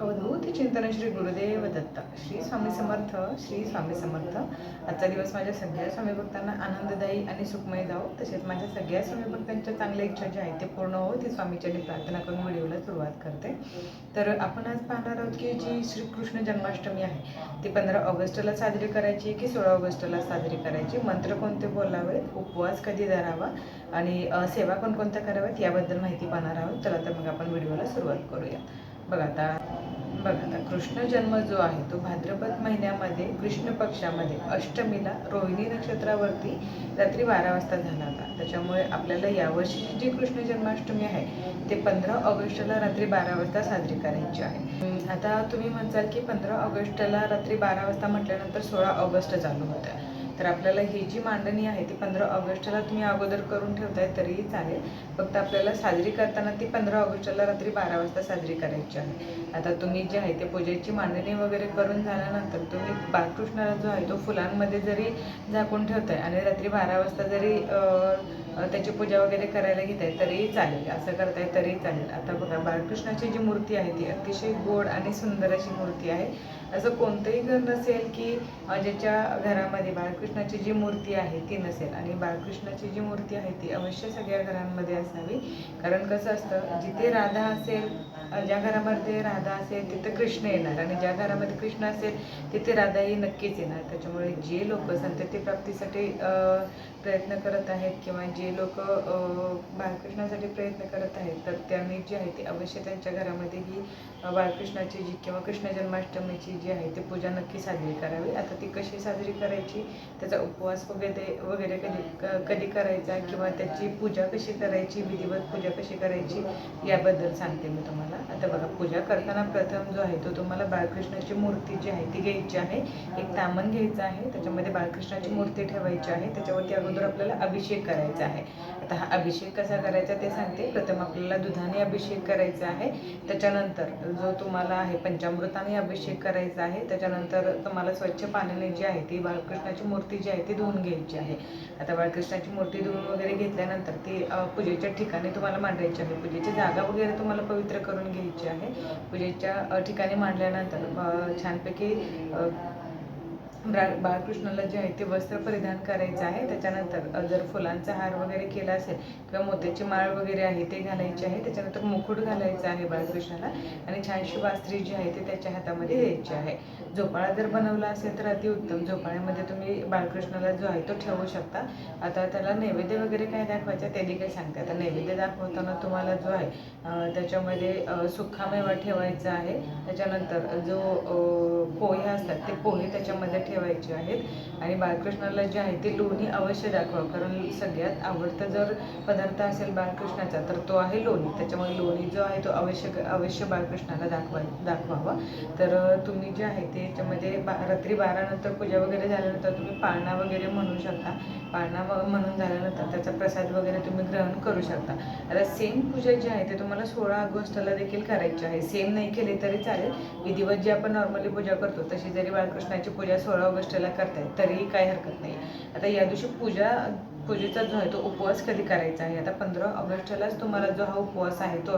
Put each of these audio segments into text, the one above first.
अवधूत चिंतन श्री गुरुदेव दत्त. श्री स्वामी समर्थ श्री स्वामी समर्थ. आजचा दिवस माझ्या सगळ्या स्वामी भक्तांना आनंददायी आणि सुखमय जावो. तसेच माझ्या सगळ्या स्वामी भक्तांच्या चांगल्या इच्छा ज्या आहेत ते पूर्ण हो ती स्वामीच्या प्रार्थना करून व्हिडिओला सुरुवात करते. तर आपण आज पाहणार आहोत की जी श्रीकृष्ण जन्माष्टमी आहे ती पंधरा ऑगस्टला साजरी करायची की सोळा ऑगस्टला साजरी करायची? मंत्र कोणते बोलावेत? उपवास कधी धरावा? आणि सेवा कोणकोणत्या कराव्यात? याबद्दल माहिती पाहणार आहोत. चला तर मग आपण व्हिडिओला सुरुवात करूया. बघा आता बघा आता कृष्ण जन्म जो आहे तो भाद्रपद महिन्यामध्ये कृष्ण पक्षामध्ये अष्टमीला रोहिणी नक्षत्रावरती रात्री बारा वाजता झाला होता. त्याच्यामुळे आपल्याला यावर्षीची जी कृष्ण जन्माष्टमी आहे ते पंधरा ऑगस्टला रात्री बारा वाजता साजरी करायची आहे. आता तुम्ही म्हणसाल की पंधरा ऑगस्टला रात्री बारा वाजता म्हटल्यानंतर सोळा ऑगस्ट चालू होतं. तर आपल्याला ही जी मांडणी आहे ती पंधरा ऑगस्टला तुम्ही अगोदर करून ठेवताय तरीही चालेल. फक्त आपल्याला साजरी करताना ती पंधरा ऑगस्टला रात्री बारा वाजता साजरी करायची आहे. आता तुम्ही जे आहे ते पूजेची मांडणी वगैरे करून झाल्यानंतर तुम्ही बाळकृष्णाला जो आहे तो फुलांमध्ये जरी झाकून ठेवताय आणि रात्री बारा वाजता जरी त्याची पूजा वगैरे करायला घेताय तरीही चालेल. असं करताय तरीही चालेल. आता बघा बाळकृष्णाची जी मूर्ती आहे ती अतिशय गोड आणि सुंदर अशी मूर्ती आहे. असं कोणतंही घर नसेल की ज्याच्या घरामध्ये बाळकृष्णाची जी मूर्ती आहे ती नसेल. आणि बाळकृष्णाची जी मूर्ती आहे ती अवश्य सगळ्या घरांमध्ये असावी. कारण कसं असतं जिथे राधा असेल ज्या घरामध्ये राधा असेल तिथे कृष्ण येणार. आणि ज्या घरामध्ये कृष्ण असेल तिथे राधाही नक्कीच येणार. त्याच्यामुळे जे लोक संतती प्राप्तीसाठी प्रयत्न करत आहेत किंवा जे लोक बाळकृष्णासाठी प्रयत्न करत आहेत तर त्यांनी जी आहे ती अवश्य त्यांच्या घरामध्ये ही बाळकृष्णाची जी किंवा कृष्ण जन्माष्टमीची जी आहे ती पूजा नक्की साजरी करावी. आता ती कशी साजरी करायची? त्याचा उपवास वगैरे वगैरे कधी क- कधी करायचा? किंवा त्याची पूजा कशी करायची? विधिवत पूजा कशी करायची? याबद्दल सांगते मी तुम्हाला. आता बघा पूजा करताना प्रथम जो आहे तो तुम्हाला बाळकृष्णाची मूर्ती जी आहे ती घ्यायची आहे. एक तामण घ्यायचं आहे त्याच्यामध्ये बाळकृष्णाची मूर्ती ठेवायची आहे. त्याच्यावरती अगोदर आपल्याला अभिषेक करायचा आहे. आता हा अभिषेक कसा करायचा ते सांगते. प्रथम आपल्याला दुधाने अभिषेक करायचा आहे. त्याच्यानंतर जो तुम्हाला आहे पंचामृताने अभिषेक करायचा आहे. त्याच्यानंतर तुम्हाला स्वच्छ पाण्याने जी आहे ती बाळकृष्णाची मूर्ती जी आहे ती धुवून घ्यायची आहे. आता बाळकृष्णाची मूर्ती धुवून वगैरे घेतल्यानंतर ती पूजेच्या ठिकाणी तुम्हाला मांडायची आहे. पूजेची जागा वगैरे तुम्हाला पवित्र करून घ्यायची आहे. पूजेच्या ठिकाणी मांडल्यानंतर छानपैकी बाळ बाळकृष्णाला जे आहे ते वस्त्र परिधान करायचं आहे. त्याच्यानंतर जर फुलांचा हार वगैरे केला असेल किंवा मोत्याची माळ वगैरे आहे ते घालायची आहे. त्याच्यानंतर मुकुट घालायचं आहे बाळकृष्णाला आणि छानशी वास्त्री जी आहे ती त्याच्या हातामध्ये द्यायची आहे. झोपाळा जर बनवला असेल तर अतिउत्तम. झोपाळ्यामध्ये तुम्ही बाळकृष्णाला जो आहे तो ठेवू शकता. आता त्याला नैवेद्य वगैरे काय दाखवायचं ते देखील सांगते आता नैवेद्य दाखवताना तुम्हाला जो आहे त्याच्यामध्ये सुखामेवा ठेवायचा आहे. त्याच्यानंतर जो पोहे असतात ते पोहे त्याच्यामध्ये ठेवायचे आहेत. आणि बाळकृष्णाला जे आहे ते लोणी अवश्य दाखवा कारण सगळ्यात आवडता जर पदार्थ असेल बाळकृष्णाचा तर तो आहे लोणी. त्याच्यामुळे लोणी जो आहे तो अवश्य अवश्य बाळकृष्णाला दाखवा दाखवावा. तर तुम्ही जे आहे ते याच्यामध्ये बा रात्री बारानंतर पूजा वगैरे झाल्यानंतर तुम्ही पाळणा वगैरे म्हणू शकता. पाळणा म्हणून झाल्यानंतर त्याचा प्रसाद वगैरे तुम्ही ग्रहण करू शकता. आता सेम पूजा जी आहे ते तुम्हाला सोळा ऑगस्टला देखील करायची आहे. सेम नाही केली तरी चालेल. विधिवत जी आपण नॉर्मली पूजा करतो तशी जरी बाळकृष्णाची पूजा सोळा ऑगस्टला करतायत तरीही काही हरकत नाही. आता या दिवशी पूजा पूजेचा जो आहे तो उपवास कधी करायचा आहे? आता पंधरा ऑगस्टलाच तुम्हाला जो हा उपवास आहे तो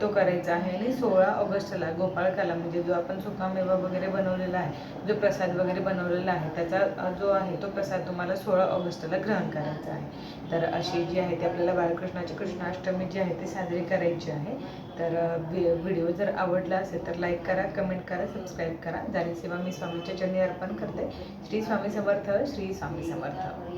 तो करायचा आहे आणि सोळा ऑगस्टला गोपाळकाला म्हणजे जो आपण सुकामेवा वगैरे बनवलेला आहे जो प्रसाद वगैरे बनवलेला आहे त्याचा जो आहे तो प्रसाद तुम्हाला सोळा ऑगस्टला ग्रहण करायचा आहे. तर अशी जी आहे ती आपल्याला बाळकृष्णाची कृष्णाष्टमी जी आहे ती साजरी करायची आहे. तर व्हि- व्हिडिओ जर आवडला असेल तर लाईक करा कमेंट करा सबस्क्राईब करा. जाणी सेवा मी स्वामीच्या चरणी अर्पण करते. श्री स्वामी समर्थ श्री स्वामी समर्थ.